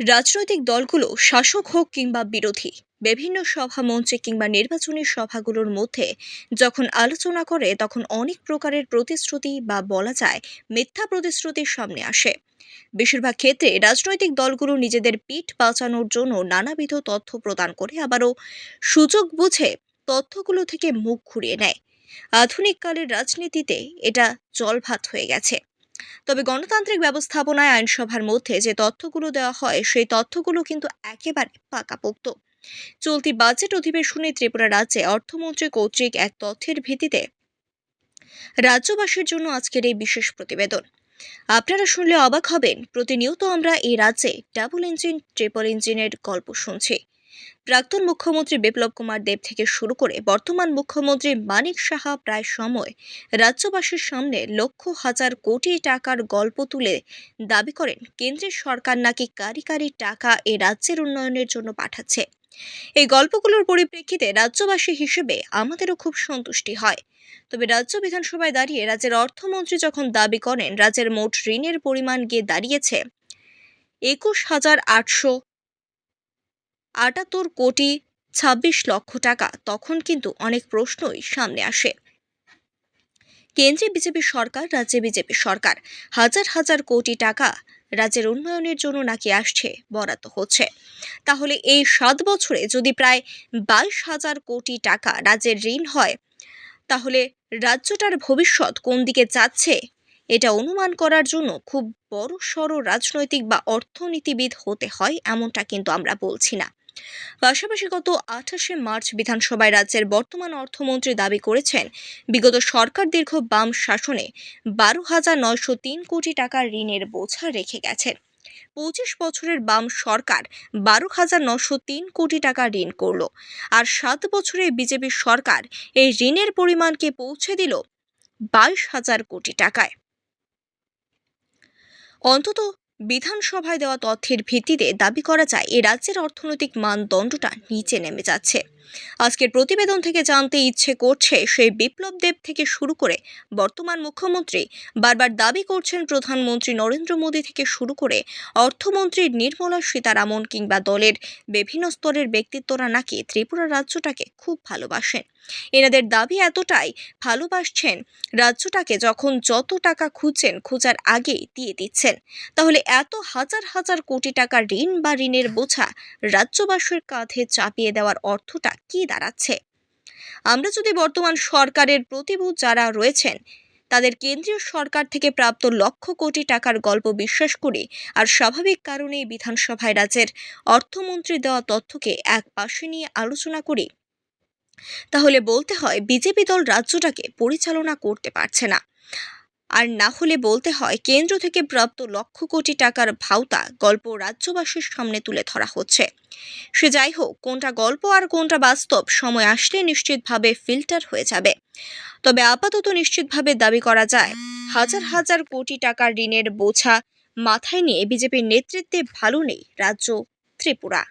রাজনৈতিক দলগুলো শাসক হোক কিংবা বিরোধী, বিভিন্ন সভা মঞ্চে কিংবা নির্বাচনী সভাগুলোর মধ্যে যখন আলোচনা করে তখন অনেক প্রকারের প্রতিশ্রুতি বা বলা যায় মিথ্যা প্রতিশ্রুতির সামনে আসে। বেশিরভাগ ক্ষেত্রে রাজনৈতিক দলগুলো নিজেদের পিঠ বাঁচানোর জন্য নানাবিধ তথ্য প্রদান করে আবারও সুযোগ বুঝে তথ্যগুলো থেকে মুখ ঘুরিয়ে নেয়। আধুনিক কালের রাজনীতিতে এটা জলভাত হয়ে গেছে। তবে গণতান্ত্রিক ব্যবস্থাপনায় আইনসভার মধ্যে যে তথ্যগুলো দেওয়া হয়, সেই তথ্যগুলো কিন্তু একেবারে পাকাপোক্ত। চলতি বাজেট অধিবেশনে ত্রিপুরা রাজ্যে অর্থমন্ত্রী কর্তৃক এক তথ্যের ভিত্তিতে রাজ্যবাসীর জন্য আজকের এই বিশেষ প্রতিবেদন। আপনারা শুনলে অবাক হবেন, প্রতিনিয়ত আমরা এই রাজ্যে ডাবল ইঞ্জিন ট্রিপল ইঞ্জিনের গল্প শুনছি। প্রাক্তন মুখ্যমন্ত্রী বিপ্লব কুমার দেব থেকে শুরু করে বর্তমান মুখ্যমন্ত্রী মানিক সাহা প্রায় সময় রাজ্যবাসীর সামনে লক্ষ হাজার কোটি টাকার গল্প তুলে দাবি করেন, কেন্দ্রের সরকার নাকি কারি কারি টাকা এ রাজ্যের উন্নয়নের জন্য পাঠাচ্ছে? এই গল্পগুলোর পরিপ্রেক্ষিতে রাজ্যবাসী হিসেবে আমাদেরও খুব সন্তুষ্টি হয়। তবে রাজ্য বিধানসভায় দাঁড়িয়ে রাজ্যের অর্থমন্ত্রী যখন দাবি করেন, রাজ্যের মোট ঋণের পরিমাণ গিয়ে দাঁড়িয়েছে একুশ হাজার আটশো আটাত্তর কোটি ছাব্বিশ লক্ষ টাকা তখন কিন্তু অনেক প্রশ্নই সামনে আসে। কেন্দ্রে বিজেপি সরকার, রাজ্যে বিজেপি সরকার। হাজার হাজার কোটি টাকা রাজ্যের উন্নয়নের জন্য নাকি আসছে, বরাদ্দ হচ্ছে। তাহলে এই সাত বছরে যদি প্রায় বাইশ হাজার কোটি টাকা রাজ্যের ঋণ হয়, তাহলে রাজ্যটার ভবিষ্যৎ কোন দিকে যাচ্ছে? এটা অনুমান করার জন্য খুব বড় সড় রাজনৈতিক বা অর্থনীতিবিদ হতে হয়, এমনটা কিন্তু আমরা বলছি না। পাশাপাশি গত আঠাশে মার্চ বিধানসভায় রাজ্যের বর্তমান অর্থমন্ত্রী দাবি করেছেন, বিগত সরকার দীর্ঘ বাম শাসনে বারো হাজার নয়শো তিন কোটি টাকার ঋণের বোঝা রেখে গেছেন। পঁচিশ বছরের বাম সরকার বারো হাজার নশো তিন কোটি টাকা ঋণ করল আর সাত বছরে বিজেপি সরকার এই ঋণের পরিমাণকে পৌঁছে দিল বাইশ হাজার কোটি টাকায়। অন্তত বিধানসভায় দেওয়া তথ্যের ভিত্তিতে দাবি করা যায় এ রাজ্যের অর্থনৈতিক মানদণ্ডটা নিচে নেমে যাচ্ছে। আজকের প্রতিবেদন থেকে জানতে ইচ্ছে করছে সেই বিপ্লব দেব থেকে শুরু করে বর্তমান মুখ্যমন্ত্রী বারবার দাবি করছেন প্রধানমন্ত্রী নরেন্দ্র মোদী থেকে শুরু করে অর্থমন্ত্রী নির্মলা সীতারামন কিংবা দলের বিভিন্ন স্তরের ব্যক্তিত্বরা নাকি ত্রিপুরা রাজ্যটাকে খুব ভালোবাসেন। এনাদের দাবি এতটাই, ভালোবাসছেন রাজ্যটাকে যখন যত টাকা খুঁজছেন খোঁজার আগেই দিয়ে দিচ্ছেন। তাহলে এত হাজার হাজার কোটি টাকা ঋণ বা ঋণের বোঝা রাজ্যবাসীর কাঁধে চাপিয়ে দেওয়ার অর্থটা কি দাঁড়াচ্ছে। আমরা যদি বর্তমান সরকারের প্রতিভূত যারা রয়েছেন, তাদের কেন্দ্রীয় সরকার থেকে প্রাপ্ত লক্ষ কোটি টাকার গল্প বিশ্বাস করি আর স্বাভাবিক কারণেই বিধানসভায় রাজ্যের অর্থমন্ত্রী দেওয়া তথ্যকে এক পাশে নিয়ে আলোচনা করি, তাহলে বলতে হয় বিজেপি দল রাজ্যটাকে পরিচালনা করতে পারছে না। আর না হলে বলতে হয়, কেন্দ্র থেকে প্রাপ্ত লক্ষ কোটি টাকার ভাওতা গল্প রাজ্যবাসীর সামনে তুলে ধরা হচ্ছে। সে যাই হোক, কোনটা গল্প আর কোনটা বাস্তব সময় আসলে নিশ্চিতভাবে ফিল্টার হয়ে যাবে। তবে আপাতত নিশ্চিতভাবে দাবি করা যায়, হাজার হাজার কোটি টাকার ঋণের বোঝা মাথায় নিয়ে বিজেপির নেতৃত্বে ভালো নেই রাজ্য ত্রিপুরা।